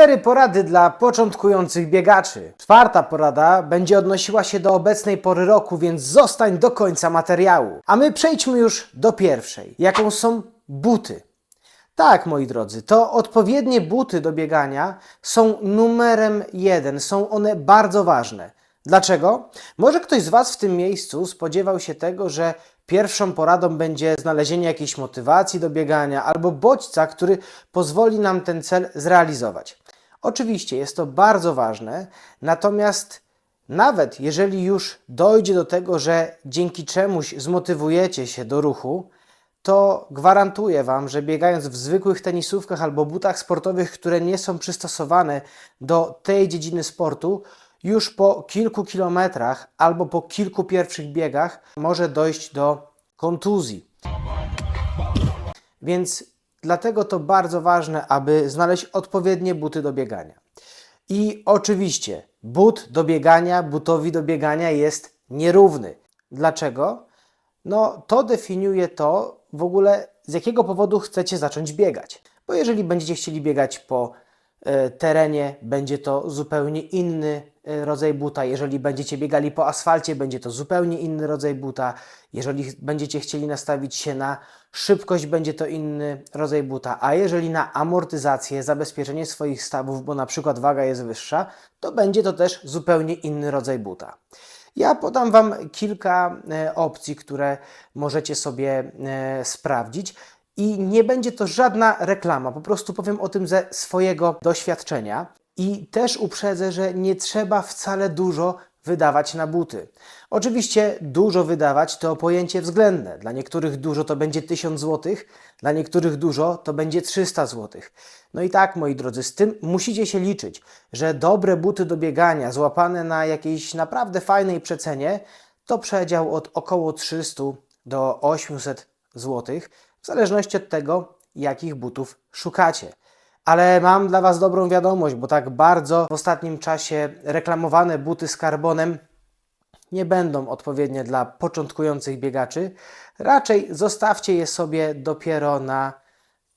Cztery porady dla początkujących biegaczy. Czwarta porada będzie odnosiła się do obecnej pory roku, więc zostań do końca materiału. A my przejdźmy już do pierwszej. Jaką są buty? Tak, moi drodzy, to odpowiednie buty do biegania są numerem jeden, są one bardzo ważne. Dlaczego? Może ktoś z Was w tym miejscu spodziewał się tego, że pierwszą poradą będzie znalezienie jakiejś motywacji do biegania albo bodźca, który pozwoli nam ten cel zrealizować. Oczywiście jest to bardzo ważne, natomiast nawet jeżeli już dojdzie do tego, że dzięki czemuś zmotywujecie się do ruchu, to gwarantuję Wam, że biegając w zwykłych tenisówkach albo butach sportowych, które nie są przystosowane do tej dziedziny sportu, już po kilku kilometrach albo po kilku pierwszych biegach może dojść do kontuzji. Więc dlatego to bardzo ważne, aby znaleźć odpowiednie buty do biegania. I oczywiście but do biegania, butowi do biegania jest nierówny. Dlaczego? No to definiuje to w ogóle z jakiego powodu chcecie zacząć biegać. Bo jeżeli będziecie chcieli biegać po terenie, będzie to zupełnie inny e, rodzaj buta. Jeżeli będziecie biegali po asfalcie, będzie to zupełnie inny rodzaj buta. Jeżeli będziecie chcieli nastawić się na szybkość, będzie to inny rodzaj buta. A jeżeli na amortyzację, zabezpieczenie swoich stawów, bo na przykład waga jest wyższa, to będzie to też zupełnie inny rodzaj buta. Ja podam Wam kilka e, opcji, które możecie sobie e, sprawdzić. I nie będzie to żadna reklama, po prostu powiem o tym ze swojego doświadczenia. I też uprzedzę, że nie trzeba wcale dużo wydawać na buty. Oczywiście dużo wydawać to pojęcie względne. Dla niektórych dużo to będzie 1000 zł, dla niektórych dużo to będzie 300 zł. No i tak, moi drodzy, z tym musicie się liczyć, że dobre buty do biegania, złapane na jakiejś naprawdę fajnej przecenie, to przedział od około 300 do 800 zł, w zależności od tego, jakich butów szukacie. Ale mam dla Was dobrą wiadomość, bo tak bardzo w ostatnim czasie reklamowane buty z karbonem nie będą odpowiednie dla początkujących biegaczy. Raczej zostawcie je sobie dopiero na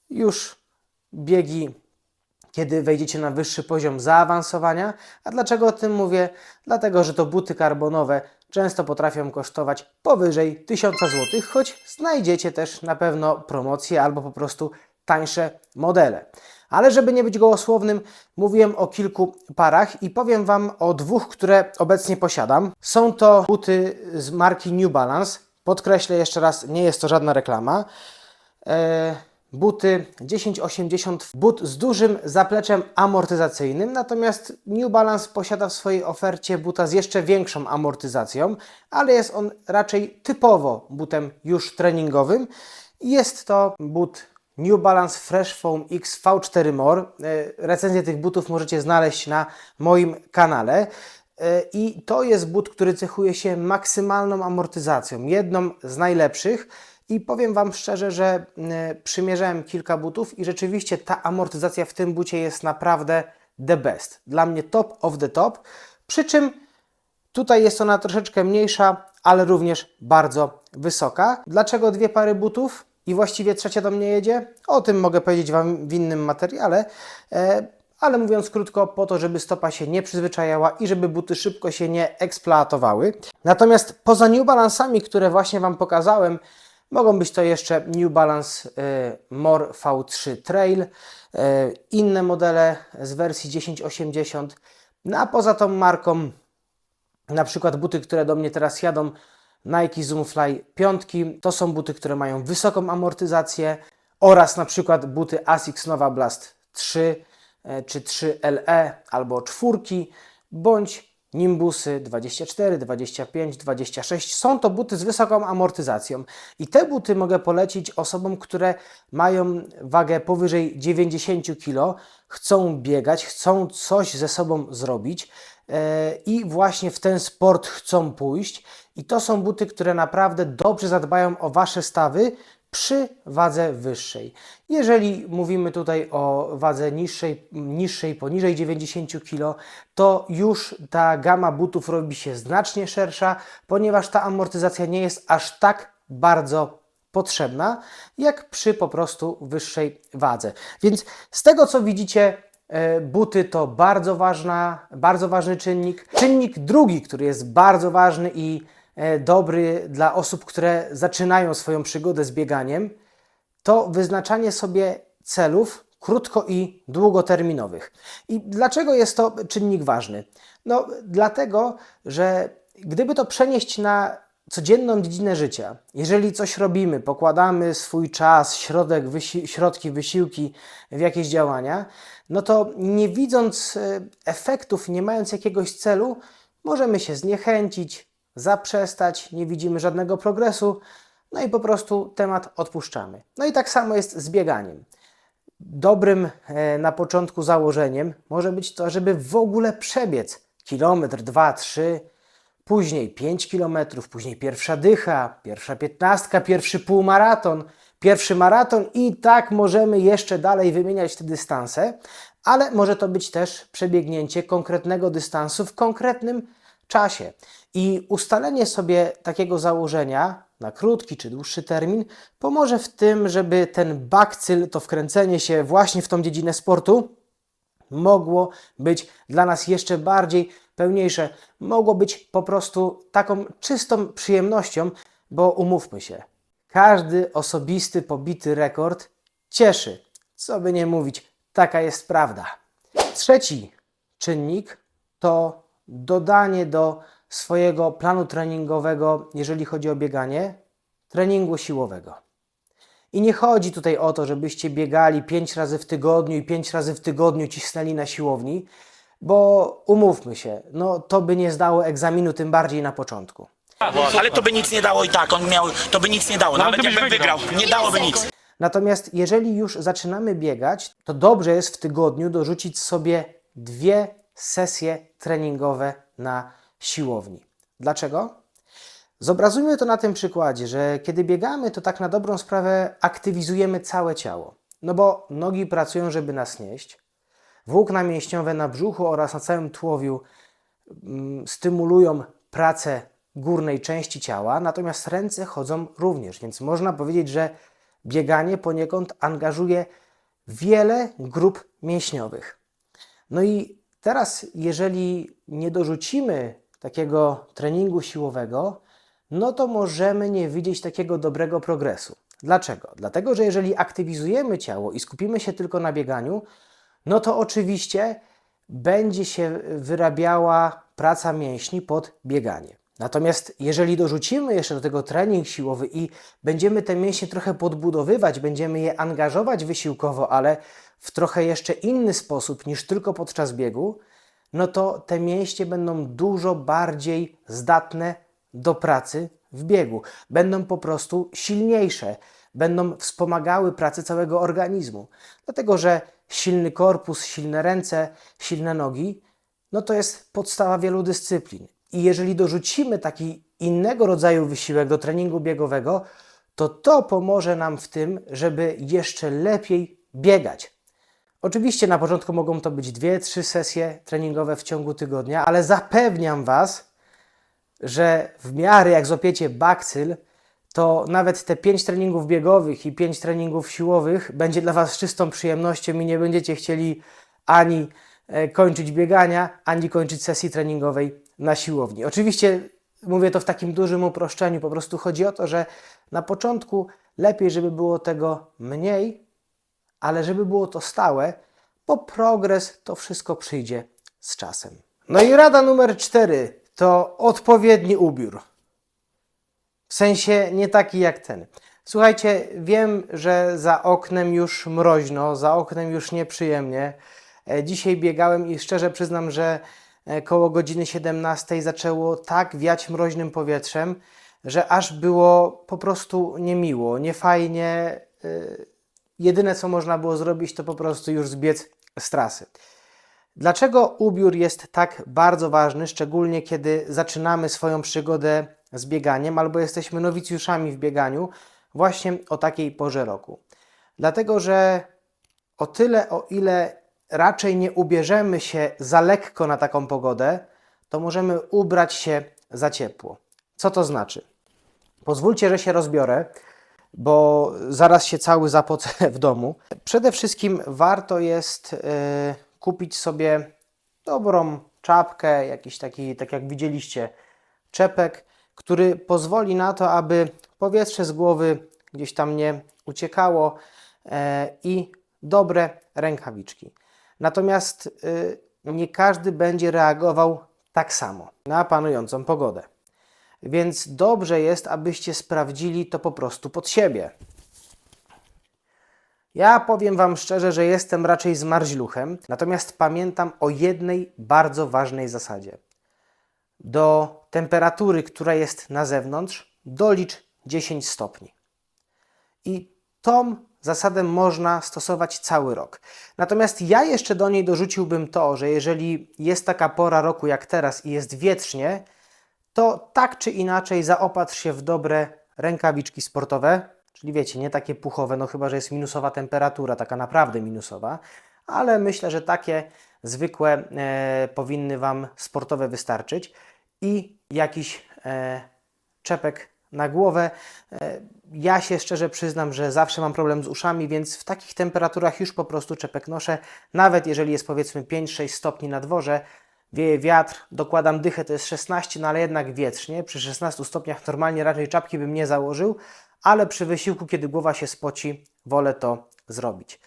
już biegi, kiedy wejdziecie na wyższy poziom zaawansowania. A dlaczego o tym mówię? Dlatego, że to buty karbonowe często potrafią kosztować powyżej 1000 zł, choć znajdziecie też na pewno promocje albo po prostu tańsze modele. Ale żeby nie być gołosłownym, mówiłem o kilku parach i powiem Wam o dwóch, które obecnie posiadam. Są to buty z marki New Balance. Podkreślę jeszcze raz, nie jest to żadna reklama. E, buty 1080, but z dużym zapleczem amortyzacyjnym, natomiast New Balance posiada w swojej ofercie buta z jeszcze większą amortyzacją, ale jest on raczej typowo butem już treningowym. Jest to but New Balance Fresh Foam X V4 More. E, Recenzję tych butów możecie znaleźć na moim kanale. E, I to jest but, który cechuje się maksymalną amortyzacją, jedną z najlepszych. I powiem Wam szczerze, że przymierzałem kilka butów i rzeczywiście ta amortyzacja w tym bucie jest naprawdę the best. Dla mnie top of the top. Przy czym Tutaj jest ona troszeczkę mniejsza, ale również bardzo wysoka. Dlaczego dwie pary butów i właściwie trzecia do mnie jedzie? O tym mogę powiedzieć Wam w innym materiale, e, ale mówiąc krótko, po to, żeby stopa się nie przyzwyczajała i żeby buty szybko się nie eksploatowały. Natomiast poza New Balance'ami, które właśnie Wam pokazałem, mogą być to jeszcze New Balance e, More V3 Trail, e, inne modele z wersji 1080. No a poza tą marką na przykład buty, które do mnie teraz jadą, Nike Zoomfly 5, to są buty, które mają wysoką amortyzację oraz na przykład buty Asics Nova Blast 3 e, czy 3LE albo 4 bądź Nimbusy 24, 25, 26. Są to buty z wysoką amortyzacją i te buty mogę polecić osobom, które mają wagę powyżej 90 kg, chcą biegać, chcą coś ze sobą zrobić e, i właśnie w ten sport chcą pójść. I to są buty, które naprawdę dobrze zadbają o Wasze stawy przy wadze wyższej. Jeżeli mówimy tutaj o wadze niższej, niższej poniżej 90 kg, to już ta gama butów robi się znacznie szersza, ponieważ ta amortyzacja nie jest aż tak bardzo potrzebna, jak przy po prostu wyższej wadze. Więc z tego co widzicie, E, Buty to bardzo, ważna, bardzo ważny czynnik. Czynnik drugi, który jest bardzo ważny i dobry dla osób, które zaczynają swoją przygodę z bieganiem, to wyznaczanie sobie celów krótko i długoterminowych. I dlaczego jest to czynnik ważny? No, dlatego, że gdyby to przenieść na codzienną dziedzinę życia, jeżeli coś robimy, pokładamy swój czas, środek, wysi środki, wysiłki w jakieś działania, no to nie widząc e, efektów, nie mając jakiegoś celu, możemy się zniechęcić, zaprzestać, nie widzimy żadnego progresu, no i po prostu temat odpuszczamy. No i tak samo jest z bieganiem. Dobrym e, na początku założeniem może być to, żeby w ogóle przebiec kilometr, dwa, trzy, później 5 kilometrów, później pierwsza dycha, pierwsza piętnastka, pierwszy półmaraton, pierwszy maraton i tak możemy jeszcze dalej wymieniać te dystanse, ale może to być też przebiegnięcie konkretnego dystansu w konkretnym czasie. I ustalenie sobie takiego założenia na krótki czy dłuższy termin pomoże w tym, żeby ten bakcyl, to wkręcenie się właśnie w tą dziedzinę sportu, mogło być dla nas jeszcze bardziej pełniejsze, mogło być po prostu taką czystą przyjemnością, bo umówmy się, każdy osobisty pobity rekord cieszy. Co by nie mówić, taka jest prawda. Trzeci czynnik to dodanie do swojego planu treningowego, jeżeli chodzi o bieganie, treningu siłowego. I nie chodzi tutaj o to, żebyście biegali 5 razy w tygodniu i 5 razy w tygodniu cisnęli na siłowni, bo umówmy się, no to by nie zdało egzaminu, tym bardziej na początku. Ale to by nic nie dało i tak, on miał, to by nic nie dało, No, ale nawet ty byś jakbym wygrał, wygrał. nie dałoby nic. Natomiast jeżeli już zaczynamy biegać, to dobrze jest w tygodniu dorzucić sobie dwie sesje treningowe na siłowni. Dlaczego? Zobrazujmy to na tym przykładzie, że kiedy biegamy, to tak na dobrą sprawę aktywizujemy całe ciało. No bo nogi pracują, żeby nas nieść, włókna mięśniowe na brzuchu oraz na całym tułowiu mm, stymulują pracę górnej części ciała, natomiast ręce chodzą również, więc można powiedzieć, że bieganie poniekąd angażuje wiele grup mięśniowych. No i teraz, jeżeli nie dorzucimy takiego treningu siłowego, no to możemy nie widzieć takiego dobrego progresu. Dlaczego? Dlatego, że jeżeli aktywizujemy ciało i skupimy się tylko na bieganiu, no to oczywiście będzie się wyrabiała praca mięśni pod bieganie. Natomiast jeżeli dorzucimy jeszcze do tego trening siłowy i będziemy te mięśnie trochę podbudowywać, będziemy je angażować wysiłkowo, ale w trochę jeszcze inny sposób niż tylko podczas biegu, no to te mięśnie będą dużo bardziej zdatne do pracy w biegu. Będą po prostu silniejsze, będą wspomagały pracę całego organizmu. Dlatego, że silny korpus, silne ręce, silne nogi, no to jest podstawa wielu dyscyplin. I jeżeli dorzucimy taki innego rodzaju wysiłek do treningu biegowego, to to pomoże nam w tym, żeby jeszcze lepiej biegać. Oczywiście na początku mogą to być dwie, trzy sesje treningowe w ciągu tygodnia, ale zapewniam Was, że w miarę jak złapiecie bakcyl, to nawet te 5 treningów biegowych i 5 treningów siłowych będzie dla Was czystą przyjemnością i nie będziecie chcieli ani e, kończyć biegania, ani kończyć sesji treningowej na siłowni. Oczywiście mówię to w takim dużym uproszczeniu, po prostu chodzi o to, że na początku lepiej, żeby było tego mniej, ale żeby było to stałe, bo progres to wszystko przyjdzie z czasem. No i rada numer cztery to odpowiedni ubiór. W sensie nie taki jak ten. Słuchajcie, wiem, że za oknem już mroźno, za oknem już nieprzyjemnie. E, Dzisiaj biegałem i szczerze przyznam, że e, koło godziny 17 zaczęło tak wiać mroźnym powietrzem, że aż było po prostu niemiło, niefajnie. e, Jedyne co można było zrobić, to po prostu już zbiec z trasy. Dlaczego ubiór jest tak bardzo ważny, szczególnie kiedy zaczynamy swoją przygodę z bieganiem albo jesteśmy nowicjuszami w bieganiu właśnie o takiej porze roku? Dlatego, że o tyle, o ile raczej nie ubierzemy się za lekko na taką pogodę, to możemy ubrać się za ciepło. Co to znaczy? Pozwólcie, że się rozbiorę, bo zaraz się cały zapocę w domu. Przede wszystkim warto jest e, kupić sobie dobrą czapkę, jakiś taki, tak jak widzieliście, czepek, który pozwoli na to, aby powietrze z głowy gdzieś tam nie uciekało e, i dobre rękawiczki. Natomiast y, nie każdy będzie reagował tak samo na panującą pogodę. Więc dobrze jest, abyście sprawdzili to po prostu pod siebie. Ja powiem Wam szczerze, że jestem raczej zmarzluchem, natomiast pamiętam o jednej bardzo ważnej zasadzie. Do temperatury, która jest na zewnątrz, dolicz 10 stopni. I tą zasadę można stosować cały rok. Natomiast ja jeszcze do niej dorzuciłbym to, że jeżeli jest taka pora roku jak teraz i jest wietrznie, to tak czy inaczej zaopatrz się w dobre rękawiczki sportowe, czyli wiecie, nie takie puchowe, no chyba, że jest minusowa temperatura, taka naprawdę minusowa, ale myślę, że takie zwykłe e, powinny Wam sportowe wystarczyć i jakiś e, czepek na głowę. E, Ja się szczerze przyznam, że zawsze mam problem z uszami, więc w takich temperaturach już po prostu czepek noszę. Nawet jeżeli jest powiedzmy 5-6 stopni na dworze, wieje wiatr, dokładam dychę, to jest 16, no ale jednak wietrznie. Przy 16 stopniach normalnie raczej czapki bym nie założył, ale przy wysiłku, kiedy głowa się spoci, wolę to zrobić.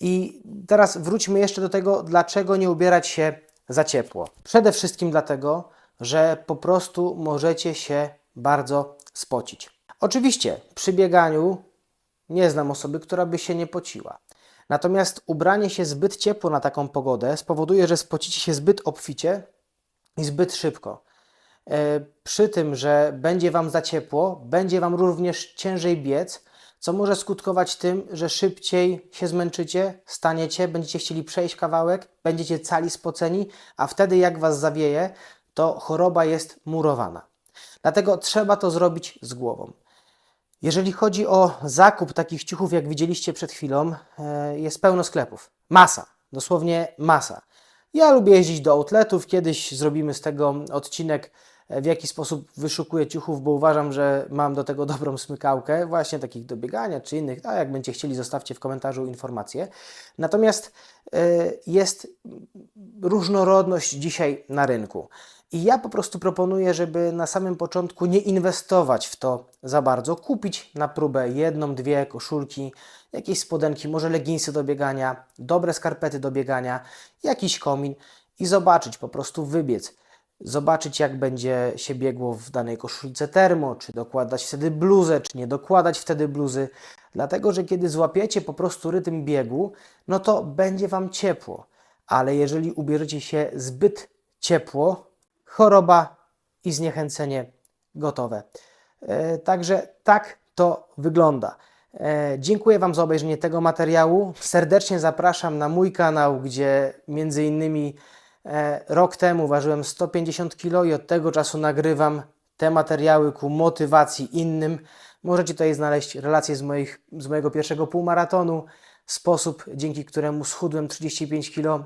I teraz wróćmy jeszcze do tego, dlaczego nie ubierać się za ciepło. Przede wszystkim dlatego, że po prostu możecie się bardzo spocić. Oczywiście przy bieganiu nie znam osoby, która by się nie pociła. Natomiast ubranie się zbyt ciepło na taką pogodę spowoduje, że spocicie się zbyt obficie i zbyt szybko. E, Przy tym, że będzie Wam za ciepło, będzie Wam również ciężej biec, co może skutkować tym, że szybciej się zmęczycie, staniecie, będziecie chcieli przejść kawałek, będziecie cali spoceni, a wtedy jak Was zawieje, to choroba jest murowana. Dlatego trzeba to zrobić z głową. Jeżeli chodzi o zakup takich ciuchów, jak widzieliście przed chwilą, e, jest pełno sklepów. Masa, dosłownie masa. Ja lubię jeździć do outletów, kiedyś zrobimy z tego odcinek, e, w jaki sposób wyszukuję ciuchów, bo uważam, że mam do tego dobrą smykałkę, właśnie takich do biegania czy innych. A jak będziecie chcieli, zostawcie w komentarzu informacje. Natomiast e, jest różnorodność dzisiaj na rynku. I ja po prostu proponuję, żeby na samym początku nie inwestować w to za bardzo, kupić na próbę jedną, dwie koszulki, jakieś spodenki, może leginsy do biegania, dobre skarpety do biegania, jakiś komin i zobaczyć, po prostu wybiec. Zobaczyć, jak będzie się biegło w danej koszulce termo, czy dokładać wtedy bluzę, czy nie dokładać wtedy bluzy. Dlatego, że kiedy złapiecie po prostu rytm biegu, no to będzie Wam ciepło. Ale jeżeli ubierzecie się zbyt ciepło, choroba i zniechęcenie gotowe. E, Także tak to wygląda. E, Dziękuję Wam za obejrzenie tego materiału. Serdecznie zapraszam na mój kanał, gdzie między innymi e, rok temu ważyłem 150 kg i od tego czasu nagrywam te materiały ku motywacji innym. Możecie tutaj znaleźć relacje z, moich, z mojego pierwszego półmaratonu, sposób, dzięki któremu schudłem 35 kg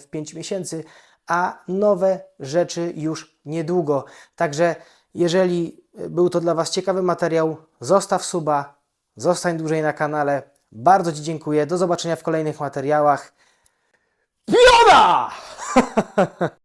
w 5 miesięcy, a nowe rzeczy już niedługo. Także jeżeli był to dla Was ciekawy materiał, zostaw suba, zostań dłużej na kanale. Bardzo Ci dziękuję. Do zobaczenia w kolejnych materiałach. Piona!